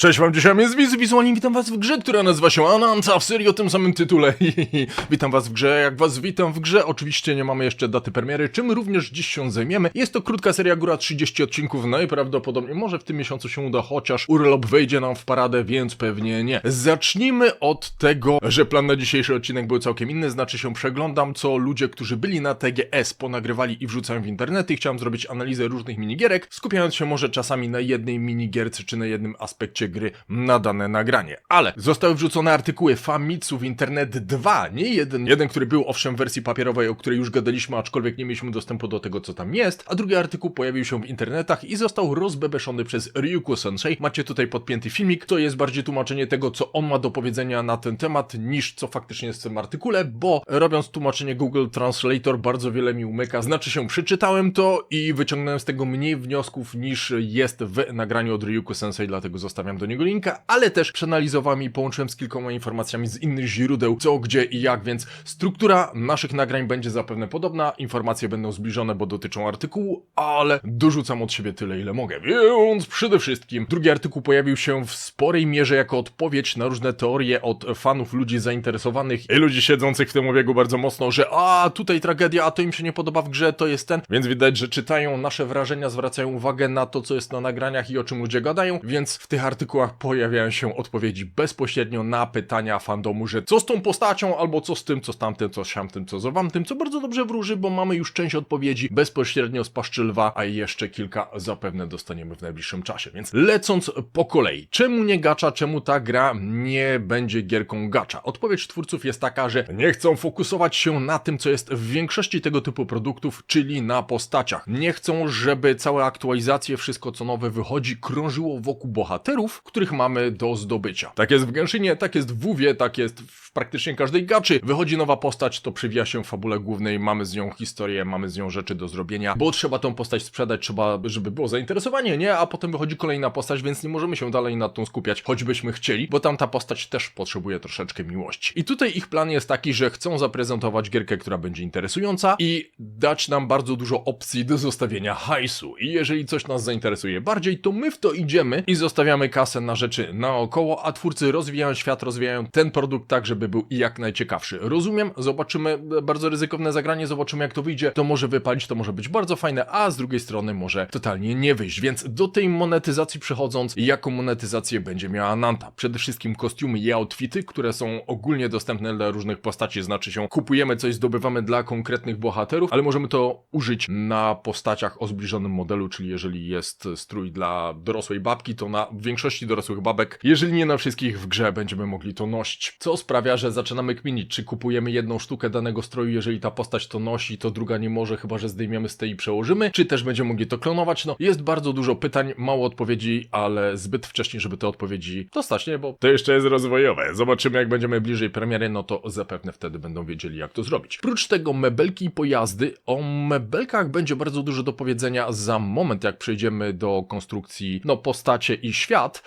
Cześć wam, dzisiaj jest Wizy Wizualnie, witam was w grze, która nazywa się Ananta, w serii o tym samym tytule. witam was w grze, jak was witam w grze, oczywiście nie mamy jeszcze daty premiery, czym również dziś się zajmiemy. Jest to krótka seria, góra 30 odcinków, najprawdopodobniej może w tym miesiącu się uda, chociaż urlop wejdzie nam w paradę, więc pewnie nie. Zacznijmy od tego, że plan na dzisiejszy odcinek był całkiem inny, znaczy się przeglądam, co ludzie, którzy byli na TGS ponagrywali i wrzucają w internety. Chciałem zrobić analizę różnych minigierek, skupiając się może czasami na jednej minigierce, czy na jednym aspekcie gry na dane nagranie. Ale zostały wrzucone artykuły Famitsu w Internet 2, nie jeden, jeden, który był owszem w wersji papierowej, o której już gadaliśmy, aczkolwiek nie mieliśmy dostępu do tego, co tam jest, a drugi artykuł pojawił się w internetach i został rozbebeszony przez Ryuko Sensei. Macie tutaj podpięty filmik, to jest bardziej tłumaczenie tego, co on ma do powiedzenia na ten temat, niż co faktycznie jest w tym artykule, bo robiąc tłumaczenie Google Translator bardzo wiele mi umyka, znaczy się przeczytałem to i wyciągnąłem z tego mniej wniosków niż jest w nagraniu od Ryuko Sensei, dlatego zostawiam do niego linka, ale też przeanalizowałem i połączyłem z kilkoma informacjami z innych źródeł, co, gdzie i jak, więc struktura naszych nagrań będzie zapewne podobna, informacje będą zbliżone, bo dotyczą artykułu, ale dorzucam od siebie tyle, ile mogę. Więc przede wszystkim drugi artykuł pojawił się w sporej mierze jako odpowiedź na różne teorie od fanów, ludzi zainteresowanych i ludzi siedzących w tym obiegu bardzo mocno, że a tutaj tragedia, a to im się nie podoba w grze, to jest ten, więc widać, że czytają nasze wrażenia, zwracają uwagę na to, co jest na nagraniach i o czym ludzie gadają, więc w tych artykułach pojawiają się odpowiedzi bezpośrednio na pytania fandomu, że co z tą postacią, albo co z tym, co z tamtym, co z siamtym, co z owamtym, co bardzo dobrze wróży, bo mamy już część odpowiedzi bezpośrednio z paszczy lwa, a jeszcze kilka zapewne dostaniemy w najbliższym czasie, więc lecąc po kolei, czemu nie gacza, czemu ta gra nie będzie gierką gacza? Odpowiedź twórców jest taka, że nie chcą fokusować się na tym, co jest w większości tego typu produktów, czyli na postaciach. Nie chcą, żeby całe aktualizacje, wszystko co nowe wychodzi, krążyło wokół bohaterów, których mamy do zdobycia. Tak jest w Genshinie, tak jest w WoWie, tak jest w praktycznie każdej gaczy. Wychodzi nowa postać, to przywija się w fabule głównej, mamy z nią historię, mamy z nią rzeczy do zrobienia, bo trzeba tą postać sprzedać, trzeba, żeby było zainteresowanie, nie? A potem wychodzi kolejna postać, więc nie możemy się dalej nad tą skupiać, choćbyśmy chcieli, bo tamta postać też potrzebuje troszeczkę miłości. I tutaj ich plan jest taki, że chcą zaprezentować gierkę, która będzie interesująca i dać nam bardzo dużo opcji do zostawienia hajsu. I jeżeli coś nas zainteresuje bardziej, to my w to idziemy i zostawiamy kasę na rzeczy naokoło, a twórcy rozwijają świat, rozwijają ten produkt tak, żeby był jak najciekawszy. Rozumiem, zobaczymy bardzo ryzykowne zagranie, zobaczymy jak to wyjdzie. To może wypalić, to może być bardzo fajne, a z drugiej strony może totalnie nie wyjść. Więc do tej monetyzacji przechodząc, jaką monetyzację będzie miała Nanta? Przede wszystkim kostiumy i outfity, które są ogólnie dostępne dla różnych postaci, znaczy się kupujemy coś, zdobywamy dla konkretnych bohaterów, ale możemy to użyć na postaciach o zbliżonym modelu, czyli jeżeli jest strój dla dorosłej babki, to na większości dorosłych babek, jeżeli nie na wszystkich w grze będziemy mogli to nosić. Co sprawia, że zaczynamy kminić, czy kupujemy jedną sztukę danego stroju, jeżeli ta postać to nosi, to druga nie może, chyba że zdejmiemy z tej i przełożymy, czy też będziemy mogli to klonować. No, jest bardzo dużo pytań, mało odpowiedzi, ale zbyt wcześnie, żeby te odpowiedzi dostać, nie? Bo to jeszcze jest rozwojowe. Zobaczymy, jak będziemy bliżej premiery, no to zapewne wtedy będą wiedzieli, jak to zrobić. Prócz tego mebelki i pojazdy, o mebelkach będzie bardzo dużo do powiedzenia za moment, jak przejdziemy do konstrukcji, no, postacie i świat,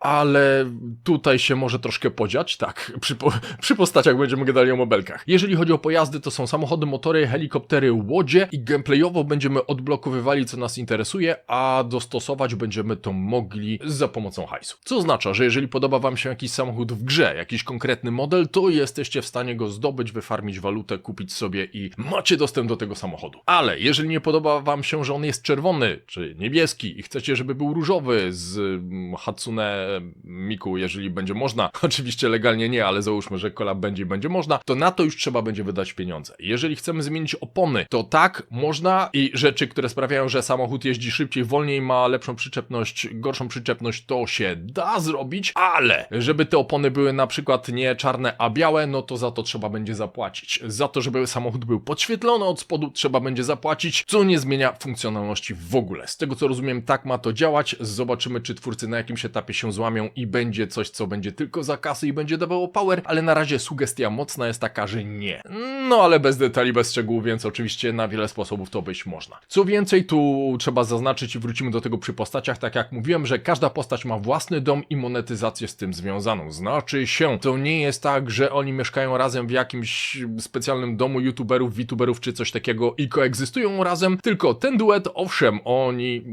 ale tutaj się może troszkę podziać, tak, przy, przy postaciach będziemy gadali o mobelkach. Jeżeli chodzi o pojazdy, to są samochody, motory, helikoptery, łodzie i gameplayowo będziemy odblokowywali, co nas interesuje, a dostosować będziemy to mogli za pomocą hajsu. Co oznacza, że jeżeli podoba Wam się jakiś samochód w grze, jakiś konkretny model, to jesteście w stanie go zdobyć, wyfarmić walutę, kupić sobie i macie dostęp do tego samochodu. Ale jeżeli nie podoba Wam się, że on jest czerwony czy niebieski i chcecie, żeby był różowy z mm, Hatsune Miku, jeżeli będzie można, oczywiście legalnie nie, ale załóżmy, że kolab będzie i będzie można, to na to już trzeba będzie wydać pieniądze. Jeżeli chcemy zmienić opony, to tak, można i rzeczy, które sprawiają, że samochód jeździ szybciej, wolniej, ma lepszą przyczepność, gorszą przyczepność, to się da zrobić, ale żeby te opony były na przykład nie czarne, a białe, no to za to trzeba będzie zapłacić. Za to, żeby samochód był podświetlony od spodu, trzeba będzie zapłacić, co nie zmienia funkcjonalności w ogóle. Z tego co rozumiem, tak ma to działać. Zobaczymy, czy twórcy na jakimś etapie się złamią i będzie coś, co będzie tylko za kasy i będzie dawało power, ale na razie sugestia mocna jest taka, że nie. No ale bez detali, bez szczegółów, więc oczywiście na wiele sposobów to być można. Co więcej, tu trzeba zaznaczyć i wrócimy do tego przy postaciach, tak jak mówiłem, że każda postać ma własny dom i monetyzację z tym związaną. Znaczy się, to nie jest tak, że oni mieszkają razem w jakimś specjalnym domu youtuberów, VTuberów czy coś takiego i koegzystują razem, tylko ten duet, owszem, oni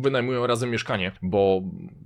wynajmują razem mieszkanie, bo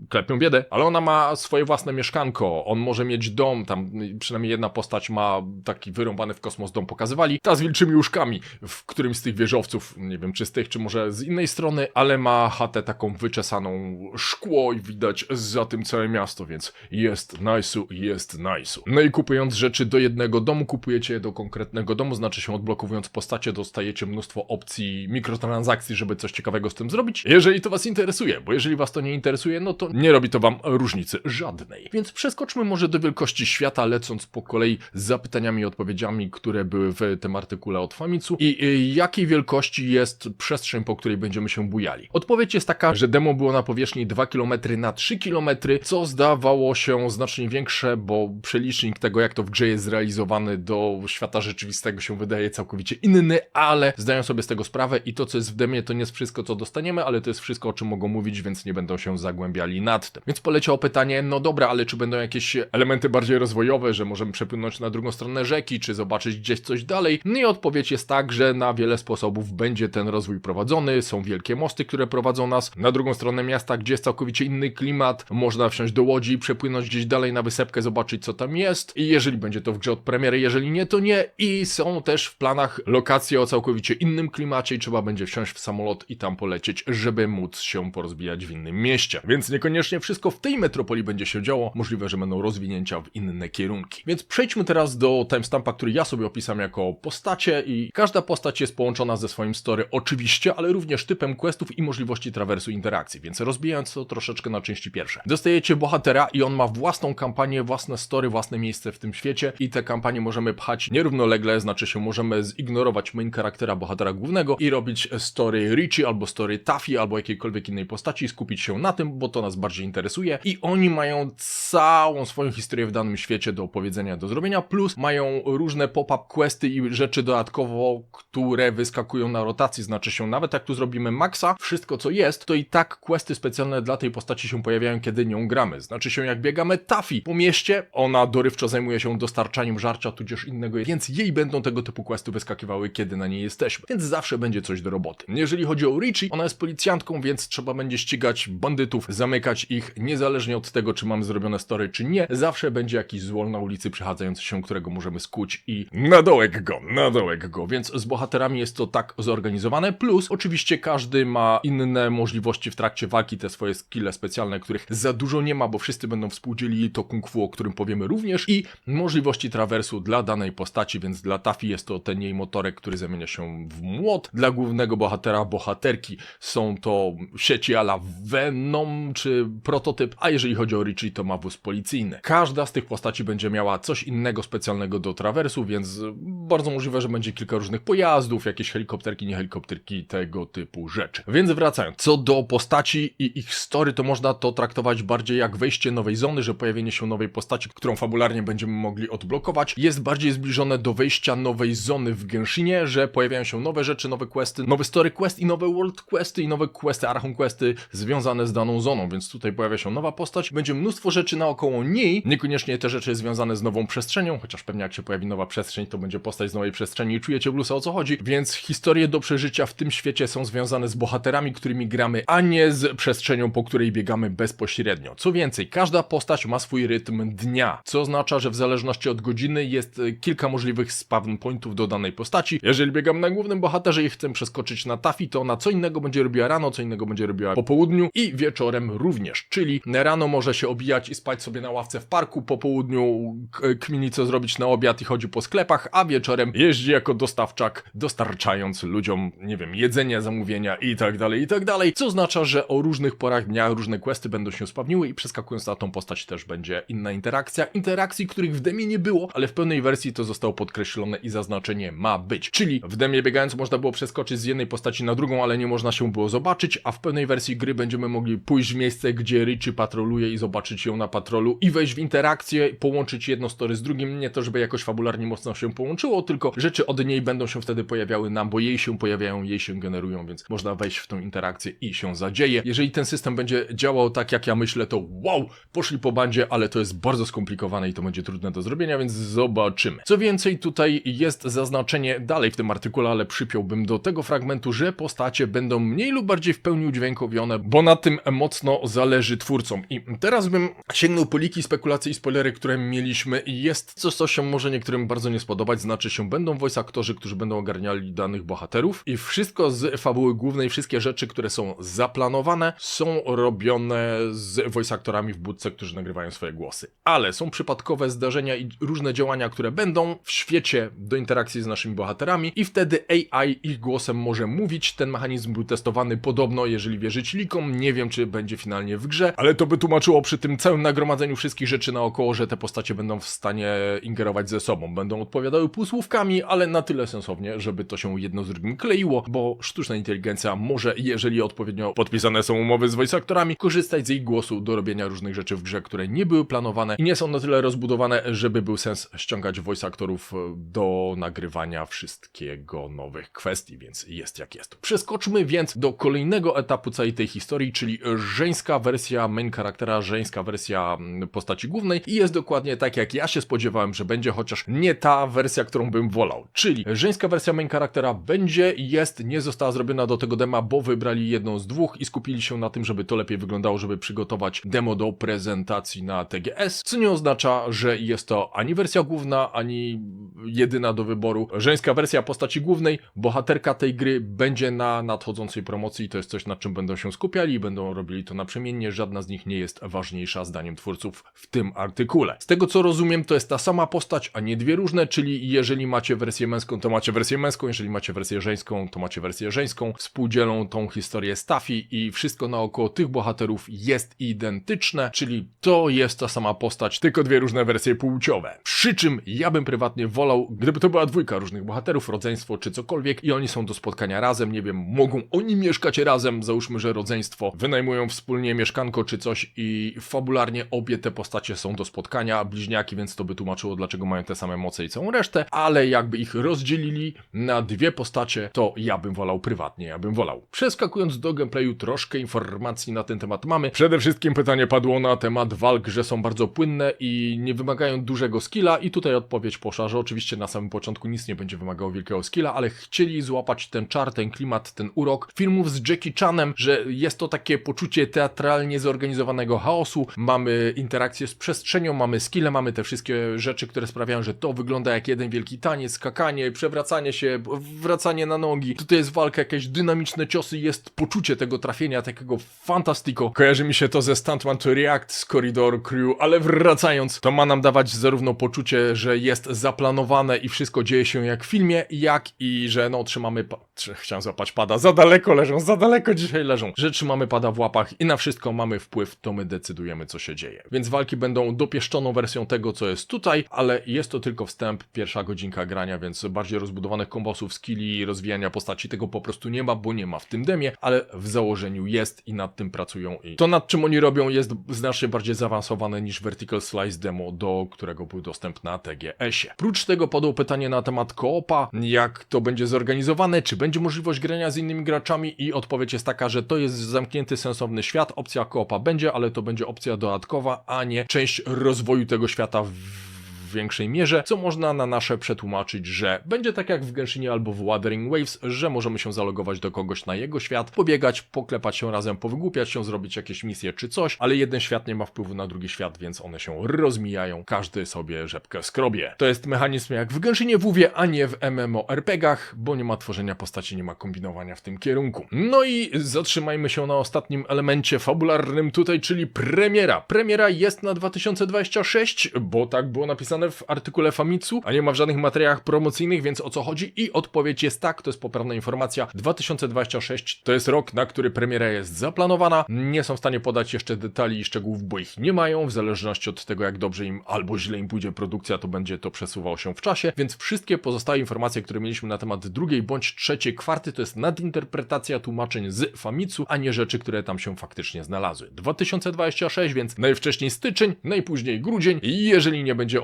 klepią biedę, ale ona ma swoje własne mieszkanko, on może mieć dom, tam przynajmniej jedna postać ma taki wyrąbany w kosmos dom pokazywali, ta z wilczymi łóżkami w którymś z tych wieżowców, nie wiem czy z tych, czy może z innej strony, ale ma chatę taką wyczesaną szkło i widać za tym całe miasto, więc jest nice'u, jest nice'u. No i kupując rzeczy do jednego domu, kupujecie je do konkretnego domu, znaczy się odblokowując postacie dostajecie mnóstwo opcji mikrotransakcji, żeby coś ciekawego z tym zrobić. Jeżeli to was interesuje, bo jeżeli was to nie interesuje, no to nie robi to wam różnicy żadnej. Więc przeskoczmy może do wielkości świata, lecąc po kolei z zapytaniami i odpowiedziami, które były w tym artykule od Famitsu i y, jakiej wielkości jest przestrzeń, po której będziemy się bujali. Odpowiedź jest taka, że demo było na powierzchni 2 km na 3 km, co zdawało się znacznie większe, bo przelicznik tego, jak to w grze jest zrealizowany do świata rzeczywistego się wydaje całkowicie inny, ale zdają sobie z tego sprawę i to, co jest w demie, to nie jest wszystko, co dostaniemy, ale to jest wszystko, o czym mogą mówić, więc nie będą się zagłębiali nad tym. Więc poleciało pytanie, no dobra, ale czy będą jakieś elementy bardziej rozwojowe, że możemy przepłynąć na drugą stronę rzeki, czy zobaczyć gdzieś coś dalej? No i odpowiedź jest tak, że na wiele sposobów będzie ten rozwój prowadzony, są wielkie mosty, które prowadzą nas na drugą stronę miasta, gdzie jest całkowicie inny klimat, można wsiąść do łodzi przepłynąć gdzieś dalej na wysepkę, zobaczyć co tam jest i jeżeli będzie to w grze od premiery, jeżeli nie, to nie i są też w planach lokacje o całkowicie innym klimacie i trzeba będzie wsiąść w samolot i tam polecieć, żeby móc się porozbijać w innym mieście. Więc niekoniecznie wszystko w tej metropolii będzie się działo, możliwe, że będą rozwinięcia w inne kierunki. Więc przejdźmy teraz do timestampa, który ja sobie opisałem jako postacie i każda postać jest połączona ze swoim story oczywiście, ale również typem questów i możliwości trawersu interakcji, więc rozbijając to troszeczkę na części pierwsze. Dostajecie bohatera i on ma własną kampanię, własne story, własne miejsce w tym świecie i te kampanie możemy pchać nierównolegle, znaczy się możemy zignorować main charaktera bohatera głównego i robić story Richie albo story Taffy albo jakiejkolwiek innej postaci i skupić się na tym, bo to nas bardziej interesuje i oni mają całą swoją historię w danym świecie do opowiedzenia, do zrobienia, plus mają różne pop-up questy i rzeczy dodatkowo, które wyskakują na rotacji, znaczy się nawet jak tu zrobimy maxa, wszystko co jest, to i tak questy specjalne dla tej postaci się pojawiają, kiedy nią gramy. Znaczy się jak biegamy Taffy po mieście, ona dorywczo zajmuje się dostarczaniem żarcia tudzież innego, więc jej będą tego typu questy wyskakiwały, kiedy na niej jesteśmy. Więc zawsze będzie coś do roboty. Jeżeli chodzi o Richie, ona jest policjantką, więc trzeba będzie ścigać bandytów, zamykać ich, niezależnie od tego, czy mamy zrobione story, czy nie. Zawsze będzie jakiś złol na ulicy przechadzający się, którego możemy skuć i na dołek go, na dołek go. Więc z bohaterami jest to tak zorganizowane, plus oczywiście każdy ma inne możliwości w trakcie walki, te swoje skille specjalne, których za dużo nie ma, bo wszyscy będą współdzielili to kung fu, o którym powiemy również i możliwości trawersu dla danej postaci, więc dla Taffy jest to ten jej motorek, który zamienia się w młot. Dla głównego bohatera, bohaterki są to sieci ala Venom czy prototyp, a jeżeli chodzi o Richie, to ma wóz policyjny. Każda z tych postaci będzie miała coś innego specjalnego do trawersu, więc bardzo możliwe, że będzie kilka różnych pojazdów, jakieś helikopterki, nie helikopterki, tego typu rzeczy. Więc wracając, co do postaci i ich story, to można to traktować bardziej jak wejście nowej zony, że pojawienie się nowej postaci, którą fabularnie będziemy mogli odblokować, jest bardziej zbliżone do wejścia nowej zony w Genshinie, że pojawiają się nowe rzeczy, nowe questy, nowe story quest i nowe world questy i nowe questy, archon questy związane z daną zoną, więc tutaj pojawia się nowa postać, będzie mnóstwo rzeczy naokoło niej, niekoniecznie te rzeczy związane z nową przestrzenią, chociaż pewnie jak się pojawi nowa przestrzeń, to będzie postać z nowej przestrzeni i czujecie blusa o co chodzi, więc historie do przeżycia w tym świecie są związane z bohaterami, którymi gramy, a nie z przestrzenią, po której biegamy bezpośrednio. Co więcej, każda postać ma swój rytm dnia, co oznacza, że w zależności od godziny jest e, kilka możliwych spawn pointów do danej postaci. Jeżeli biegam na głównym bohaterze i chcę przeskoczyć na Taffy, to ona co innego będzie robiła rano, co innego będzie robiła po południu i wieczorem również, czyli rano może się obijać i spać sobie na ławce w parku, po południu kmini co zrobić na obiad i chodzi po sklepach, a wieczorem jeździ jako dostawczak, dostarczając ludziom, nie wiem, jedzenia, zamówienia i tak dalej, i tak dalej, co oznacza, że o różnych porach dnia różne questy będą się spawniły i przeskakując na tą postać też będzie inna interakcja, interakcji, których w demie nie było, ale w pełnej wersji to zostało podkreślone i zaznaczenie ma być, czyli w demie biegając można było przeskoczyć z jednej postaci na drugą, ale nie można się było zobaczyć, a w pełnej wersji gry będziemy mogli pójść w miejsce, gdzie Richie patroluje i zobaczyć ją na patrolu i wejść w interakcję, połączyć jedno story z drugim, nie to żeby jakoś fabularnie mocno się połączyło, tylko rzeczy od niej będą się wtedy pojawiały nam, bo jej się pojawiają, jej się generują, więc można wejść w tą interakcję i się zadzieje. Jeżeli ten system będzie działał tak jak ja myślę, to wow, poszli po bandzie, ale to jest bardzo skomplikowane i to będzie trudne do zrobienia, więc zobaczymy. Co więcej, tutaj jest zaznaczenie dalej w tym artykule, ale przypiąłbym do tego fragmentu, że postacie będą mniej lub bardziej w pełni udźwiękowione, bo na tym mocno zależy twórcom. I teraz bym sięgnął po liki, spekulacje i spoilery, które mieliśmy i jest coś, co się może niektórym bardzo nie spodobać, znaczy się będą voice aktorzy, którzy będą ogarniali danych bohaterów i wszystko z fabuły głównej, wszystkie rzeczy, które są zaplanowane, są robione z voice aktorami w budce, którzy nagrywają swoje głosy. Ale są przypadkowe zdarzenia i różne działania, które będą w świecie do interakcji z naszymi bohaterami i wtedy AI ich głosem może mówić. Ten mechanizm był testowany podobno, jeżeli wierzyć likom. Nie wiem, czy będzie finalnie w grze, ale to by tłumaczyło przy tym całym nagromadzeniu wszystkich rzeczy naokoło, że te postacie będą w stanie ingerować ze sobą. Będą odpowiadały półsłówkami, ale na tyle sensownie, żeby to się jedno z drugim kleiło, bo sztuczna inteligencja może, jeżeli odpowiednio podpisane są umowy z voice aktorami, korzystać z ich głosu do robienia różnych rzeczy w grze, które nie były planowane i nie są na tyle rozbudowane, żeby był sens ściągać voice aktorów do nagrywania wszystkiego nowych kwestii, więc jest jak jest. Przeskoczmy więc do kolejnego etapu całej tej historii, czyli żeńska wersja main charaktera, żeńska wersja mm, postaci głównej i jest dokładnie tak, jak ja się spodziewałem, że będzie, chociaż nie ta wersja, którą bym wolał. Czyli żeńska wersja main charaktera będzie, jest, nie została zrobiona do tego dema, bo wybrali jedną z dwóch i skupili się na tym, żeby to lepiej wyglądało, żeby przygotować demo do prezentacji na TGS, co nie oznacza, że jest to ani wersja główna, ani jedyna do wyboru. Żeńska wersja postaci głównej, bohaterka tej gry będzie na nadchodzącej promocji i to jest coś, nad czym będą się skupiali i będą robili to naprzemiennie. Żadna z nich nie jest ważniejsza zdaniem twórców w tym artykule. Z tego co rozumiem, to jest ta sama postać, a nie dwie różne, czyli jeżeli macie wersję męską, to macie wersję męską, jeżeli macie wersję żeńską, to macie wersję żeńską. Współdzielą tą historię Staffy i wszystko naokoło tych bohaterów jest identyczne, czyli to jest ta sama postać, tylko dwie różne wersje płciowe. Przy czym ja bym prywatnie wolał, gdyby to była dwójka różnych bohaterów, rodzeństwo czy cokolwiek i oni są do spotkania razem, nie wiem, mogą oni mieszkać razem, załóżmy, że rodzeństwo, wynajmują wspólnie mieszkanko czy coś i fabularnie obie te postacie są do spotkania, bliźniaki, więc to by tłumaczyło, dlaczego mają te same moce i całą resztę, ale jakby ich rozdzielili na dwie postacie, to ja bym wolał prywatnie, ja bym wolał. Przeskakując do gameplayu, troszkę informacji na ten temat mamy. Przede wszystkim pytanie padło na temat walk, że są bardzo płynne i nie wymagają dużego skilla i tutaj odpowiedź poszła, że oczywiście na samym początku nic nie będzie wymagało wielkiego skilla, ale chcieli złapać ten czar, ten klimat, ten urok filmów z Jackie Chanem, że jest to takie poczucie teatralnie zorganizowanego chaosu, mamy interakcję z przestrzenią, mamy skille, mamy te wszystkie rzeczy, które sprawiają, że to wygląda jak jeden wielki taniec, skakanie, przewracanie się, wracanie na nogi. Tutaj jest walka, jakieś dynamiczne ciosy, jest poczucie tego trafienia, takiego fantastico. Kojarzy mi się to ze Stuntman to React z Corridor Crew, ale wracając, to ma nam dawać zarówno poczucie, że jest zaplanowane i wszystko dzieje się jak w filmie, jak i że no trzymamy, pa- chciałem złapać pada, za daleko leżą, za daleko dzisiaj leżą, że trzymamy pada w łapach i na wszystko mamy wpływ, to my decydujemy co się dzieje. Więc walki będą dopieszczoną wersją tego, co jest tutaj, ale jest to tylko wstęp, pierwsza godzinka grania, więc bardziej rozbudowanych kombosów, skilli, rozwijania postaci tego po prostu nie ma, bo nie ma w tym demie, ale w założeniu jest i nad tym pracują i to nad czym oni robią jest znacznie bardziej zaawansowane niż Vertical Slice demo, do którego był dostęp na TGS-ie. Prócz tego padło pytanie na temat koopa, jak to będzie zorganizowane, czy będzie możliwość grania z innymi graczami i odpowiedź jest taka, że to jest zamknięty, sensowny świat, opcja koopa będzie, ale to będzie opcja dodatkowa, a nie część rozwoju tego świata w w większej mierze, co można na nasze przetłumaczyć, że będzie tak jak w Genshinie albo w Wuthering Waves, że możemy się zalogować do kogoś na jego świat, pobiegać, poklepać się razem, powygłupiać się, zrobić jakieś misje czy coś, ale jeden świat nie ma wpływu na drugi świat, więc one się rozmijają, każdy sobie rzepkę skrobie. To jest mechanizm jak w Genshinie WoWie, a nie w MMORPGach, bo nie ma tworzenia postaci, nie ma kombinowania w tym kierunku. No i zatrzymajmy się na ostatnim elemencie fabularnym tutaj, czyli premiera. Premiera jest na 2026, bo tak było napisane w artykule Famitsu, a nie ma w żadnych materiałach promocyjnych, więc o co chodzi? I odpowiedź jest tak, to jest poprawna informacja. 2026 to jest rok, na który premiera jest zaplanowana. Nie są w stanie podać jeszcze detali i szczegółów, bo ich nie mają. W zależności od tego, jak dobrze im albo źle im pójdzie produkcja, to będzie to przesuwało się w czasie. Więc wszystkie pozostałe informacje, które mieliśmy na temat drugiej bądź trzeciej kwarty, to jest nadinterpretacja tłumaczeń z Famitsu, a nie rzeczy, które tam się faktycznie znalazły. 2026, więc najwcześniej styczeń, najpóźniej grudzień i jeżeli nie będzie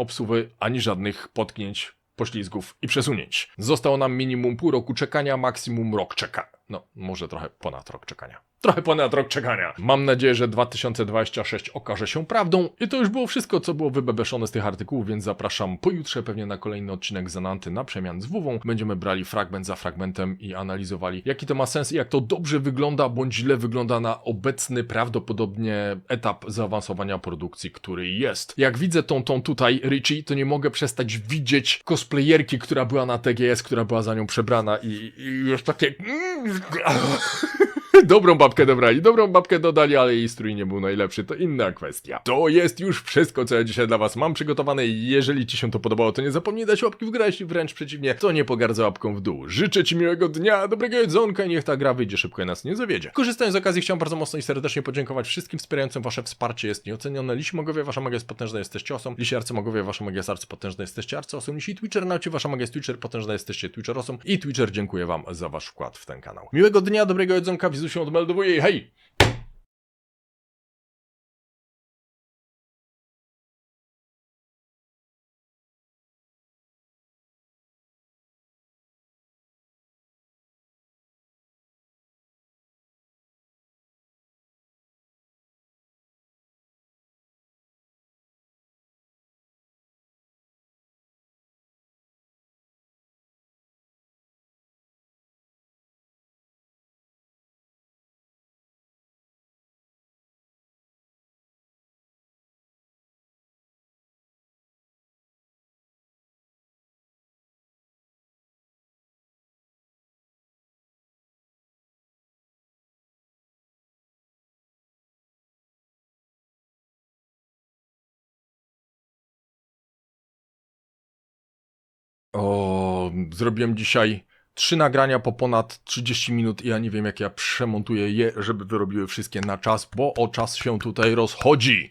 ani żadnych potknięć, poślizgów i przesunięć. Zostało nam minimum pół roku czekania, maksimum rok czekania. No, może trochę ponad rok czekania. Trochę ponad rok czekania. Mam nadzieję, że 2026 okaże się prawdą. I to już było wszystko, co było wybebeszone z tych artykułów, więc zapraszam pojutrze pewnie na kolejny odcinek Zananty na przemian z WW. Będziemy brali fragment za fragmentem i analizowali, jaki to ma sens i jak to dobrze wygląda, bądź źle wygląda na obecny prawdopodobnie etap zaawansowania produkcji, który jest. Jak widzę tą, tą tutaj Richie, to nie mogę przestać widzieć cosplayerki, która była na TGS, która była za nią przebrana i, i już takie... Dobrą babkę dobrali, dobrą babkę dodali, ale jej strój nie był najlepszy, to inna kwestia. To jest już wszystko, co ja dzisiaj dla was mam przygotowane. Jeżeli ci się to podobało, to nie zapomnij dać łapki w górę, jeśli wręcz przeciwnie, to nie pogardza łapką w dół. Życzę ci miłego dnia, dobrego jedzonka i niech ta gra wyjdzie szybko i nas nie zawiedzie. Korzystając z okazji, chciałem bardzo mocno i serdecznie podziękować wszystkim wspierającym. Wasze wsparcie jest nieocenione. Lisi Mogowie, wasza magia jest potężna, jesteście osą. Lisi Arcymogowie, wasza magia jest arcypotężna, jesteście arcyosą. Lisi Twitcher, naucie, wasza magia jest Twitcher, potężna, jesteście Twitcher osą. I Twitcher, dziękuję wam za wasz wkład w ten kanał. Miłego dnia, dobrego jedzonka, wizu się odmeldowuje i hej! O, zrobiłem dzisiaj trzy nagrania po ponad 30 minut i ja nie wiem jak ja przemontuję je, żeby wyrobiły wszystkie na czas, bo o czas się tutaj rozchodzi.